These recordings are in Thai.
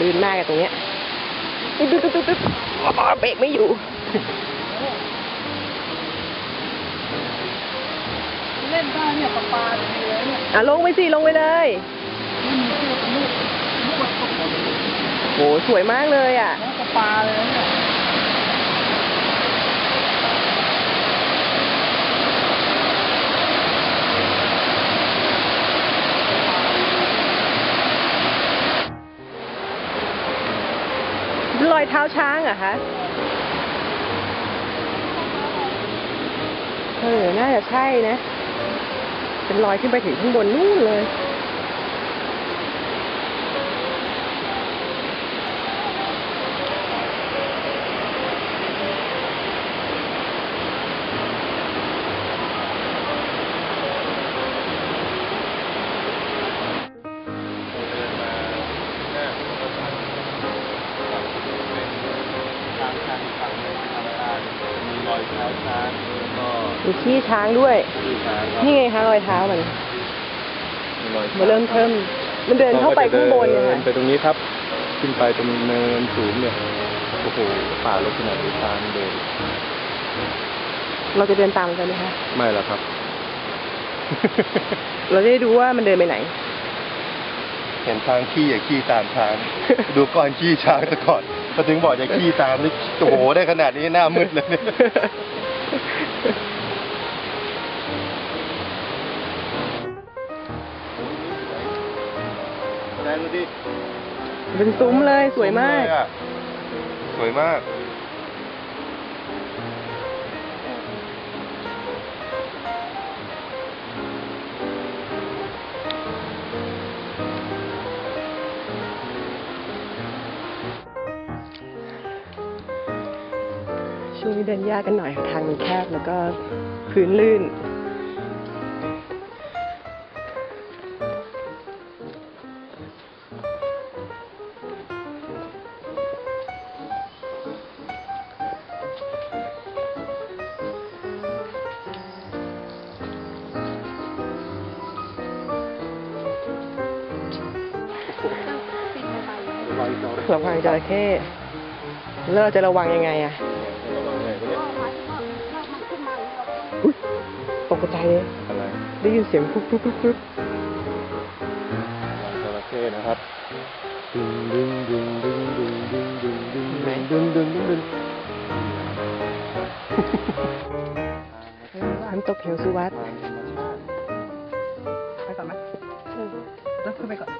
ลื่นมากอะตรงเนี้ยตึ๊ดตึ๊ดตึ๊ดตึ๊ดตึ๊ดอ๋อเบรกไม่อยู่เล่นได้เนี่ยปลาปลาเลยเนี่ยอะลงไปสิลงไปเลยไม่มีเชือกลูกลูกมันตกหมดเลยโหสวยมากเลยอะน้องปลาปลาเลยเนี่ย ท้าช้างเหรอะคะ เออ น่าจะใช่นะ เป็นรอยขึ้นไปถึงข้างบนนู่นเลย ทางทางฝั่งทางการมีรอยเท้าช้างแล้วก็มีขี้ช้างด้วยที่ช้างครับนี่ไงคะรอยเท้ามันมีรอยมันเริ่มเทิมมันเดินเข้าไปข้างบนเนี่ยเดิค่ะ ไปตรงนี้ครับ ขึ้นไปตรงเนินสูงเนี่ยโอ้โหป่าลกขนาดนี้ช้างเดินเราจะเดินตามมันไปไหมคะ ไม่ละครับ เราจะได้ดูว่ามันเดินไปไหน เห็นช้างขี้อย่าขี้ตามช้าง ดูก่อนขี้ช้างซะก่อน พอถึงบอกอย่าขี้ตามนี่โอ้โหได้ขนาดนี้หน้ามืดเลยเนี่ยแรงดูดิ เป็นซุ้มเลยสวยมากเลยอะสวยมาก ช่วงนี้เดินยากกันหน่อยค่ะทางมันแคบแล้วก็พื้นลื่น ระวังจอระวังจระเข้แล้วเราจะระวังยังไงอะ อุ๊ยตกใจเลย อะไรได้ยินเสียงปุ๊บปุ๊บปุ๊บปุ๊บระวังจระเข้นะครับดึงดึงดึงดึงดึงดึงดึงดึงดึงดึงดึงดึงน้ำตกเหวสุวัตไปก่อนไหมเดินขึ้นไปก่อน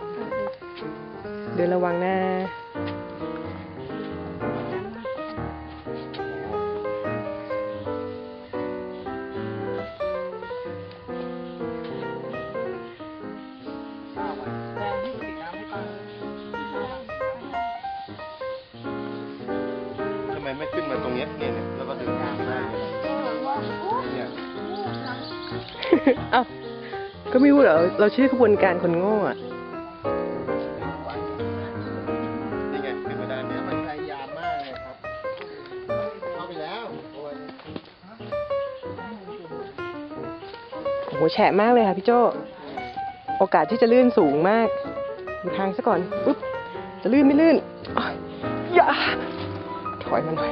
เดินระวังนะ อ้าก็ไม่รู้เหรอเราชื่อขบวนการคนโง่อะนี่ไงขึ้นมาด้านเนี้ยมันพยายามมากเลยครับ เข้าไปแล้วโอ้ยโอ้โหแฉะมากเลยค่ะพี่โจโอกาสที่จะลื่นสูงมากดูทางซะก่อนปุ๊บจะลื่นไม่ลื่นอ้ายอย่าถอยมาหน่อย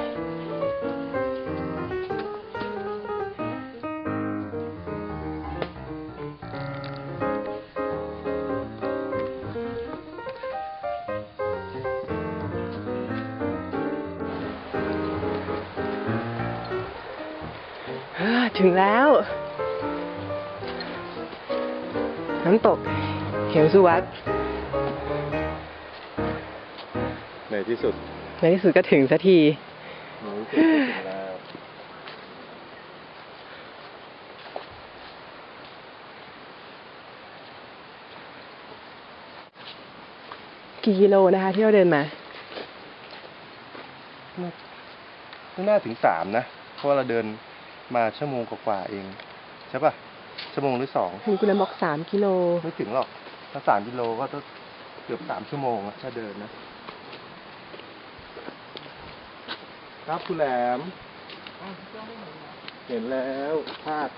ถึงแล้ว น้ำตกเหวสุวัตในที่สุด ในที่สุดก็ถึงสักทีในที่สุดก็ถึงแล้วกี่กิโลนะคะที่เราเดินมา ไม่น่าถึงสามนะ เพราะว่าเราเดิน มาชั่วโมงกว่าๆเอง ใช่ป่ะชั่วโมงหรือสองเห็นคุณบอกสามกิโลไม่ถึงหรอก ถ้าสามกิโลก็ต้องเกือบสามชั่วโมงอะถ้าเดินนะ ครับคุณแหลม เห็นแล้วพลาด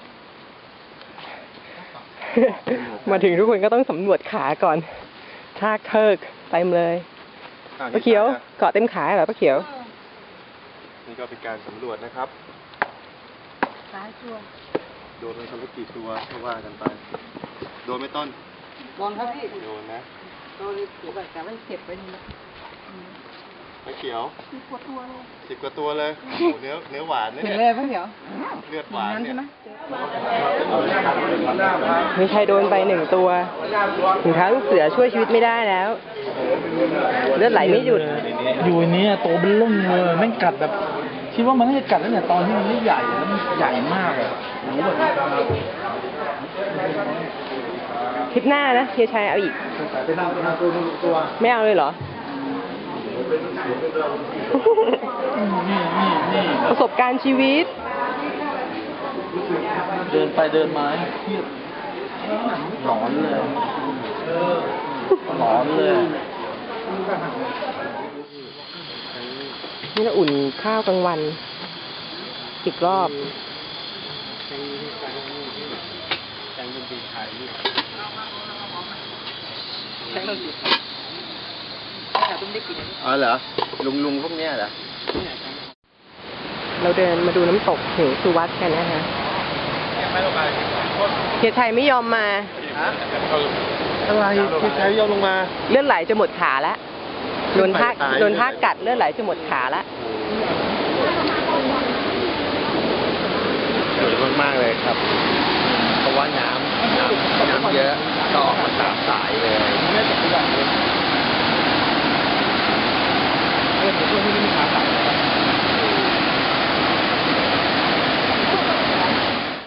มาถึงทุกคนก็ต้องสำรวจขาก่อนทากเทิกเต็มเลยอะป้าเขียว เกาะเต็มขาเหรอป้าเขียว นี่ก็เป็นการสำรวจนะครับ ซ้ายตัว โดนไปคนละกี่ตัวก็ว่ากันไป โดนไม่ต้น โดนครับพี่โดนนะ โดนเก็บไว้แต่ไม่เก็บไว้นี่นะไม่เขียวมีปวดตัวเลยสิบกว่าตัวเลยโอ้โหเนื้อเนื้อหวานนะเห็นเนี่ยเลยพี่เดี๋ยวเลือดหวานนั้นเนี่ใช่ยไหมมีใครโดนไปหนึ่งตัวถุงเท้าลูกเสือช่วยชีวิตไม่ได้แล้ว เลือดไหลไม่หยุด อยู่ในนี้ตัวเป็นเริ่มเลยแม่งกัดแบบ คิดว่ามันน่าจะกัดตั้งแต่ตอนที่มันไม่ใหญ่แล้วมันใหญ่มากอะโอ้แบบคลิปหน้านะเฮียชัยเอาอีก เป็นตัวตัวไม่เอาเลยเหรอ นี่นี่นี่ประสบการณ์ชีวิต เดินไปเดินมาเครียดหลอนเลยหลอนเลย นี่เราอุ่นข้าวกลางวันอีกรอบแข็งเลยแต่ต้องได้กินอ๋อเหรอ ลุงลุงพวกเนี้ยเหรอ เราเดินมาดูน้ำตกเหวสุวัตกันนะคะเฮียชัยไม่ยอมมา อะไรที่ใช้ยอมลงมา เลือดไหลจะหมดขาแล้ว โดนท่าโดนท่ากัดเลือดไหลจนหมดขาแล้วสวยมากๆเลยครับ เพราะว่าน้ำน้ำน้ำเยอะต่ออกมาตามสายเลยไม่ตกใจเลยเออผมช่วยที่ไม่มีขาตัด